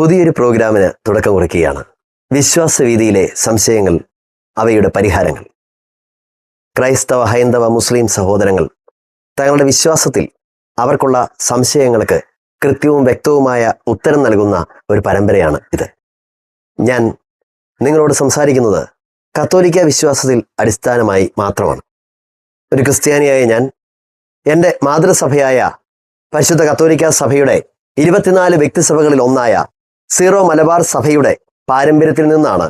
പുതിയൊരു പ്രോഗ്രാമിന് തുടക്കം കുറിക്കുകയാണ്. വിശ്വാസവീതിയിലെ സംശയങ്ങൾ അവയുടെ പരിഹാരങ്ങൾ. ക്രൈസ്തവ ഹൈന്ദവ മുസ്ലിം സഹോദരങ്ങൾ തങ്ങളുടെ വിശ്വാസത്തിൽ അവർക്കുള്ള സംശയങ്ങൾക്ക് കൃത്യവും വ്യക്തവുമായ ഉത്തരം നൽകുന്ന ഒരു പരമ്പരയാണ് ഇത്. ഞാൻ നിങ്ങളോട് സംസാരിക്കുന്നത് കത്തോലിക്ക വിശ്വാസത്തിൽ അടിസ്ഥാനമായി മാത്രമാണ്. ഒരു ക്രിസ്ത്യാനിയായ ഞാൻ എന്റെ മാതൃസഭയായ പരിശുദ്ധ കത്തോലിക്ക സഭയുടെ ഇരുപത്തിനാല് വ്യക്തിസഭകളിൽ ഒന്നായ സീറോ മലബാർ സഭയുടെ പാരമ്പര്യത്തിൽ നിന്നാണ്.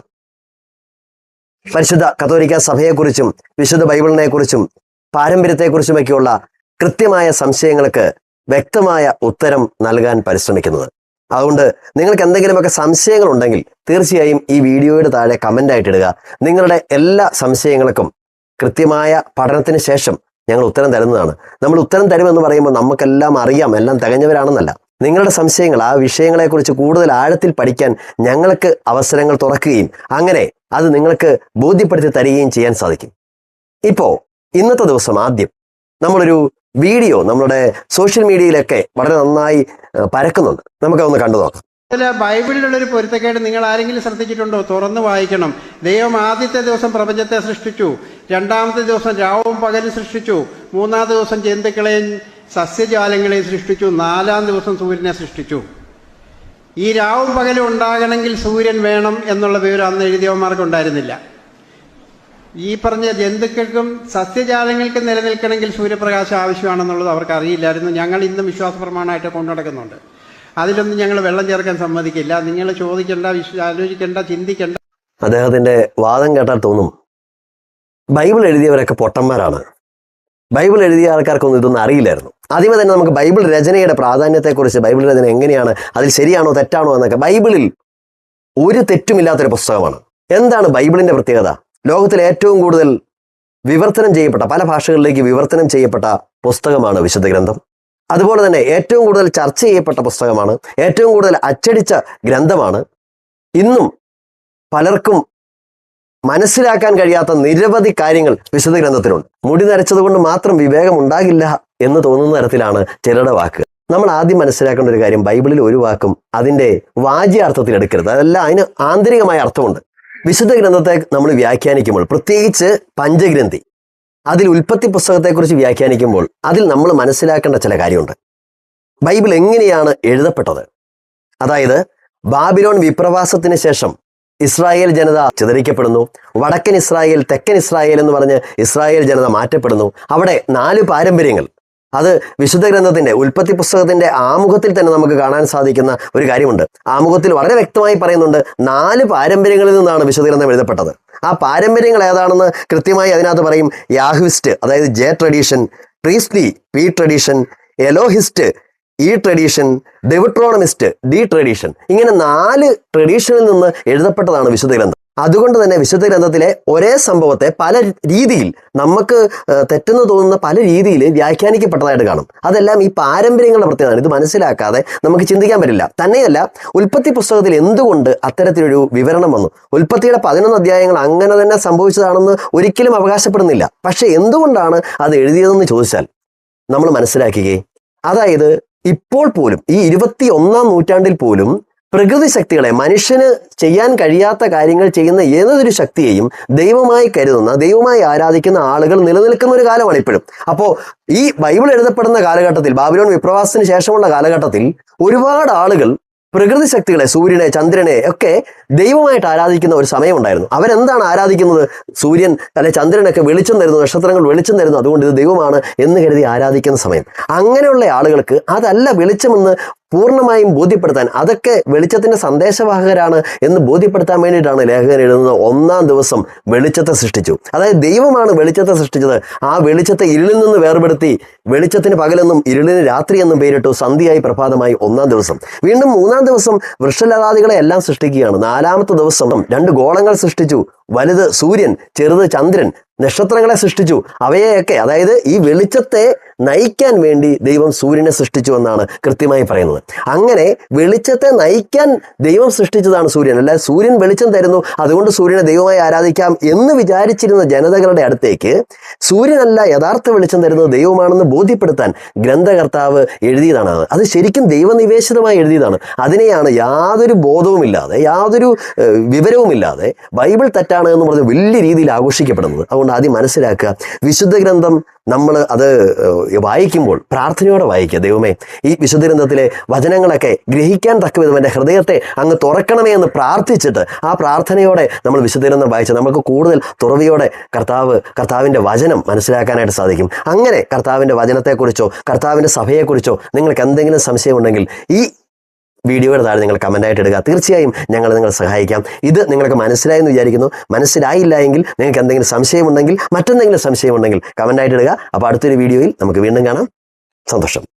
പരിശുദ്ധ കത്തോലിക്ക സഭയെക്കുറിച്ചും വിശുദ്ധ ബൈബിളിനെ കുറിച്ചും പാരമ്പര്യത്തെക്കുറിച്ചുമൊക്കെയുള്ള കൃത്യമായ സംശയങ്ങൾക്ക് വ്യക്തമായ ഉത്തരം നൽകാൻ പരിശ്രമിക്കുന്നത്. അതുകൊണ്ട് നിങ്ങൾക്ക് എന്തെങ്കിലുമൊക്കെ സംശയങ്ങൾ ഉണ്ടെങ്കിൽ തീർച്ചയായും ഈ വീഡിയോയുടെ താഴെ കമന്റ് ആയിട്ട് ഇടുക നിങ്ങളുടെ എല്ലാ സംശയങ്ങൾക്കും കൃത്യമായ പഠനത്തിന് ശേഷം ഞങ്ങൾ ഉത്തരം തരുന്നതാണ്. നമ്മൾ ഉത്തരം തരുമെന്ന് പറയുമ്പോൾ നമുക്കെല്ലാം അറിയാം. എല്ലാം തികഞ്ഞവരാണെന്നല്ല. നിങ്ങളുടെ സംശയങ്ങൾ ആ വിഷയങ്ങളെക്കുറിച്ച് കൂടുതൽ ആഴത്തിൽ പഠിക്കാൻ ഞങ്ങൾക്ക് അവസരങ്ങൾ തുറക്കുകയും അങ്ങനെ അത് നിങ്ങൾക്ക് ബോധ്യപ്പെടുത്തി തരികയും ചെയ്യാൻ സാധിക്കും. ഇപ്പോൾ ഇന്നത്തെ ദിവസം ആദ്യം നമ്മളൊരു വീഡിയോ നമ്മുടെ സോഷ്യൽ മീഡിയയിലൊക്കെ വളരെ നന്നായി പരക്കുന്നുണ്ട്. നമുക്കതൊന്ന് കണ്ടു നോക്കാം. അതിൽ ബൈബിളിലുള്ളൊരു പൊരുത്തക്കേട് നിങ്ങൾ ആരെങ്കിലും ശ്രദ്ധിച്ചിട്ടുണ്ടോ? തുറന്ന് വായിക്കണം. ദൈവം ആദ്യത്തെ ദിവസം പ്രപഞ്ചത്തെ സൃഷ്ടിച്ചു. രണ്ടാമത്തെ ദിവസം രാവും പകലും സൃഷ്ടിച്ചു. മൂന്നാമത്തെ ദിവസം ജന്തുക്കളെയും സസ്യജാലങ്ങളെയും സൃഷ്ടിച്ചു. നാലാം ദിവസം സൂര്യനെ സൃഷ്ടിച്ചു. ഈ രാവും പകലും ഉണ്ടാകണമെങ്കിൽ സൂര്യൻ വേണം എന്നുള്ള വിവരം അന്ന് എഴുതിയവന്മാർക്ക് ഉണ്ടായിരുന്നില്ല ഈ പറഞ്ഞ ജന്തുക്കൾക്കും സസ്യജാലങ്ങൾക്കും നിലനിൽക്കണമെങ്കിൽ സൂര്യപ്രകാശം ആവശ്യമാണെന്നുള്ളത് അവർക്ക് അറിയില്ലായിരുന്നു ഞങ്ങൾ ഇന്നും വിശ്വാസ പ്രമാണമായിട്ട് കൊണ്ടു അതിലൊന്നും ഞങ്ങൾ വെള്ളം ചേർക്കാൻ സമ്മതിക്കില്ല. നിങ്ങൾ ചോദിക്കേണ്ട ആലോചിക്കേണ്ട ചിന്തിക്കേണ്ട. അദ്ദേഹത്തിന്റെ വാദം കേട്ടാൽ തോന്നും. ബൈബിൾ എഴുതിയവരൊക്കെ പൊട്ടന്മാരാണ്. ബൈബിൾ എഴുതിയ ആൾക്കാർക്കൊന്നും ഇതൊന്നും അറിയില്ലായിരുന്നു. ആദ്യമേ തന്നെ നമുക്ക് ബൈബിൾ രചനയുടെ പ്രാധാന്യത്തെക്കുറിച്ച് ബൈബിൾ രചന എങ്ങനെയാണ് അതിൽ ശരിയാണോ തെറ്റാണോ എന്നൊക്കെ ബൈബിളിൽ ഒരു തെറ്റുമില്ലാത്തൊരു പുസ്തകമാണ്. എന്താണ് ബൈബിളിന്റെ പ്രത്യേകത? ലോകത്തിലെ ഏറ്റവും കൂടുതൽ വിവർത്തനം ചെയ്യപ്പെട്ട പല ഭാഷകളിലേക്ക് വിവർത്തനം ചെയ്യപ്പെട്ട പുസ്തകമാണ് വിശുദ്ധ ഗ്രന്ഥം. അതുപോലെ തന്നെ ഏറ്റവും കൂടുതൽ ചർച്ച ചെയ്യപ്പെട്ട പുസ്തകമാണ് ഏറ്റവും കൂടുതൽ അച്ചടിച്ച ഗ്രന്ഥമാണ്. ഇന്നും പലർക്കും മനസ്സിലാക്കാൻ കഴിയാത്ത നിരവധി കാര്യങ്ങൾ വിശുദ്ധ ഗ്രന്ഥത്തിലുണ്ട്. മുടി നരച്ചത് കൊണ്ട് മാത്രം വിവേകം ഉണ്ടാകില്ല എന്ന് തോന്നുന്ന തരത്തിലാണ് ചിലരുടെ വാക്ക്. നമ്മൾ ആദ്യം മനസ്സിലാക്കേണ്ട ഒരു കാര്യം ബൈബിളിൽ ഒരു വാക്കും അതിന്റെ വാജ്യാർത്ഥത്തിൽ എടുക്കരുത്. അതല്ല അതിന് ആന്തരികമായ അർത്ഥമുണ്ട്. വിശുദ്ധ ഗ്രന്ഥത്തെ നമ്മൾ വ്യാഖ്യാനിക്കുമ്പോൾ പ്രത്യേകിച്ച് പഞ്ചഗ്രന്ഥി അതിൽ ഉൽപ്പത്തി പുസ്തകത്തെക്കുറിച്ച് വ്യാഖ്യാനിക്കുമ്പോൾ അതിൽ നമ്മൾ മനസ്സിലാക്കേണ്ട ചില കാര്യമുണ്ട്. ബൈബിൾ എങ്ങനെയാണ് എഴുതപ്പെട്ടത്? അതായത് ബാബിലോൺ വിപ്രവാസത്തിന് ശേഷം ഇസ്രായേൽ ജനത ചിതറിക്കപ്പെടുന്നു. വടക്കൻ ഇസ്രായേൽ തെക്കൻ ഇസ്രായേൽ എന്ന് പറഞ്ഞ് ഇസ്രായേൽ ജനത മാറ്റപ്പെടുന്നു. അവിടെ നാല് പാരമ്പര്യങ്ങൾ. അത് വിശുദ്ധ ഗ്രന്ഥത്തിന്റെ ഉൽപ്പത്തി പുസ്തകത്തിന്റെ ആമുഖത്തിൽ തന്നെ നമുക്ക് കാണാൻ സാധിക്കുന്ന ഒരു കാര്യമുണ്ട്. ആമുഖത്തിൽ വളരെ വ്യക്തമായി പറയുന്നുണ്ട് നാല് പാരമ്പര്യങ്ങളിൽ നിന്നാണ് വിശുദ്ധ ഗ്രന്ഥം എഴുതപ്പെട്ടത്. ആ പാരമ്പര്യങ്ങൾ ഏതാണെന്ന് കൃത്യമായി അതിനകത്ത് പറയും. യാഹ്വിസ്റ്റ് അതായത് J tradition priestly P tradition Elohist E tradition Deuteronomist D tradition ഇങ്ങനെ നാല് ട്രഡീഷനിൽ നിന്ന് എഴുതപ്പെട്ടതാണ് വിശുദ്ധ ഗ്രന്ഥം. അതുകൊണ്ട് തന്നെ വിശുദ്ധ ഗ്രന്ഥത്തിലെ ഒരേ സംഭവത്തെ പല രീതിയിൽ നമുക്ക് തെറ്റെന്ന് തോന്നുന്ന പല രീതിയിൽ വ്യാഖ്യാനിക്കപ്പെട്ടതായിട്ട് കാണും. അതെല്ലാം ഈ പാരമ്പര്യങ്ങളുടെ പ്രത്യേകതയാണ്. ഇത് മനസ്സിലാക്കാതെ നമുക്ക് ചിന്തിക്കാൻ പറ്റില്ല. തന്നെയല്ല ഉൽപ്പത്തി പുസ്തകത്തിൽ എന്തുകൊണ്ട് അത്തരത്തിലൊരു വിവരണം വന്നു? ഉൽപ്പത്തിയുടെ പതിനൊന്ന് അധ്യായങ്ങൾ അങ്ങനെ തന്നെ സംഭവിച്ചതാണെന്ന് ഒരിക്കലും അവകാശപ്പെടുന്നില്ല. പക്ഷെ എന്തുകൊണ്ടാണ് അത് എഴുതിയതെന്ന് ചോദിച്ചാൽ നമ്മൾ മനസ്സിലാക്കുകയും അതായത് ഇപ്പോൾ പോലും ഈ ഇരുപത്തി ഒന്നാം നൂറ്റാണ്ടിൽ പോലും പ്രകൃതി ശക്തികളെ മനുഷ്യന് ചെയ്യാൻ കഴിയാത്ത കാര്യങ്ങൾ ചെയ്യുന്ന ഏതൊരു ശക്തിയെയും ദൈവമായി കരുതുന്ന ദൈവമായി ആരാധിക്കുന്ന ആളുകൾ നിലനിൽക്കുന്ന ഒരു കാലമാണ് ഇപ്പോഴും. അപ്പോൾ ഈ ബൈബിൾ എഴുതപ്പെടുന്ന കാലഘട്ടത്തിൽ ബാബിലോൺ വിപ്രവാസത്തിന് ശേഷമുള്ള കാലഘട്ടത്തിൽ ഒരുപാട് ആളുകൾ പ്രകൃതി ശക്തികളെ സൂര്യനെ ചന്ദ്രനെ ഒക്കെ ദൈവമായിട്ട് ആരാധിക്കുന്ന ഒരു സമയമുണ്ടായിരുന്നു. അവരെന്താണ് ആരാധിക്കുന്നത്? സൂര്യൻ അല്ലെ ചന്ദ്രനൊക്കെ വെളിച്ചം തരുന്നു നക്ഷത്രങ്ങൾ വെളിച്ചം തരുന്നു. അതുകൊണ്ട് ഇത് ദൈവമാണ് എന്ന് കരുതി ആരാധിക്കുന്ന സമയം. അങ്ങനെയുള്ള ആളുകൾക്ക് അതല്ല വെളിച്ചമെന്ന് പൂർണമായും ബോധ്യപ്പെടുത്താൻ അതൊക്കെ വെളിച്ചത്തിന്റെ സന്ദേശവാഹകരാണ് എന്ന് ബോധ്യപ്പെടുത്താൻ വേണ്ടിയിട്ടാണ് ലേഖകൻ എഴുതുന്നത്. ഒന്നാം ദിവസം വെളിച്ചത്തെ സൃഷ്ടിച്ചു. അതായത് ദൈവമാണ് വെളിച്ചത്തെ സൃഷ്ടിച്ചത്. ആ വെളിച്ചത്തെ ഇരുളിൽ നിന്ന് വേർപെടുത്തി വെളിച്ചത്തിന് പകലെന്നും ഇരുളിന് രാത്രി എന്നും പേരിട്ടു സന്ധ്യയായി പ്രഭാതമായി ഒന്നാം ദിവസം. വീണ്ടും മൂന്നാം ദിവസം വൃക്ഷലതാദികളെ എല്ലാം സൃഷ്ടിക്കുകയാണ്. നാലാമത്തെ ദിവസം രണ്ട് ഗോളങ്ങൾ സൃഷ്ടിച്ചു. വലുത് സൂര്യൻ ചെറുത് ചന്ദ്രൻ നക്ഷത്രങ്ങളെ സൃഷ്ടിച്ചു. അവയെയൊക്കെ അതായത് ഈ വെളിച്ചത്തെ നയിക്കാൻ വേണ്ടി ദൈവം സൂര്യനെ സൃഷ്ടിച്ചു എന്നാണ് കൃത്യമായി പറയുന്നത്. അങ്ങനെ വെളിച്ചത്തെ നയിക്കാൻ ദൈവം സൃഷ്ടിച്ചതാണ് സൂര്യൻ. അല്ലെ സൂര്യൻ വെളിച്ചം തരുന്നു അതുകൊണ്ട് സൂര്യനെ ദൈവമായി ആരാധിക്കാം എന്ന് വിചാരിച്ചിരുന്ന ജനതകളുടെ അടുത്തേക്ക് സൂര്യനല്ല യഥാർത്ഥ വെളിച്ചം തരുന്നത് ദൈവമാണെന്ന് ബോധ്യപ്പെടുത്താൻ ഗ്രന്ഥകർത്താവ് എഴുതിയതാണ് അത്. അത് ശരിക്കും ദൈവനിവേശിതമായി എഴുതിയതാണ്. അതിനെയാണ് യാതൊരു ബോധവുമില്ലാതെ യാതൊരു വിവരവുമില്ലാതെ ബൈബിൾ തെറ്റാണ് എന്ന് പറഞ്ഞ് വലിയ രീതിയിൽ ആഘോഷിക്കപ്പെടുന്നത്. അതുകൊണ്ട് ആദ്യം മനസ്സിലാക്കുക. വിശുദ്ധ ഗ്രന്ഥം നമ്മൾ അത് വായിക്കുമ്പോൾ പ്രാർത്ഥനയോടെ വായിക്കുക. ദൈവമേ ഈ വിശുദ്ധ ഗ്രന്ഥത്തിലെ വചനങ്ങളൊക്കെ ഗ്രഹിക്കാൻ തക്ക വിധം എന്റെ ഹൃദയത്തെ അങ്ങ് തുറക്കണമേ എന്ന് പ്രാർത്ഥിച്ചിട്ട് ആ പ്രാർത്ഥനയോടെ നമ്മൾ വിശുദ്ധ ഗ്രന്ഥം വായിച്ച് നമുക്ക് കൂടുതൽ തുറവിയോടെ കർത്താവ് കർത്താവിന്റെ വചനം മനസ്സിലാക്കാനായിട്ട് സാധിക്കും. അങ്ങനെ കർത്താവിന്റെ വചനത്തെക്കുറിച്ചോ കർത്താവിന്റെ സഭയെക്കുറിച്ചോ നിങ്ങൾക്ക് എന്തെങ്കിലും സംശയമുണ്ടെങ്കിൽ ഈ വീഡിയോയുടെ താഴെ നിങ്ങൾ കമന്റായിട്ട് ഇടുക. തീർച്ചയായും ഞങ്ങൾ നിങ്ങളെ സഹായിക്കാം. ഇത് നിങ്ങൾക്ക് മനസ്സിലായെന്ന് വിചാരിക്കുന്നു. മനസ്സിലായില്ല എങ്കിൽ നിങ്ങൾക്ക് എന്തെങ്കിലും സംശയമുണ്ടെങ്കിൽ മറ്റെന്തെങ്കിലും സംശയമുണ്ടെങ്കിൽ കമന്റായിട്ട് ഇടുക. അപ്പോൾ അടുത്തൊരു വീഡിയോയിൽ നമുക്ക് വീണ്ടും കാണാം. സന്തോഷം.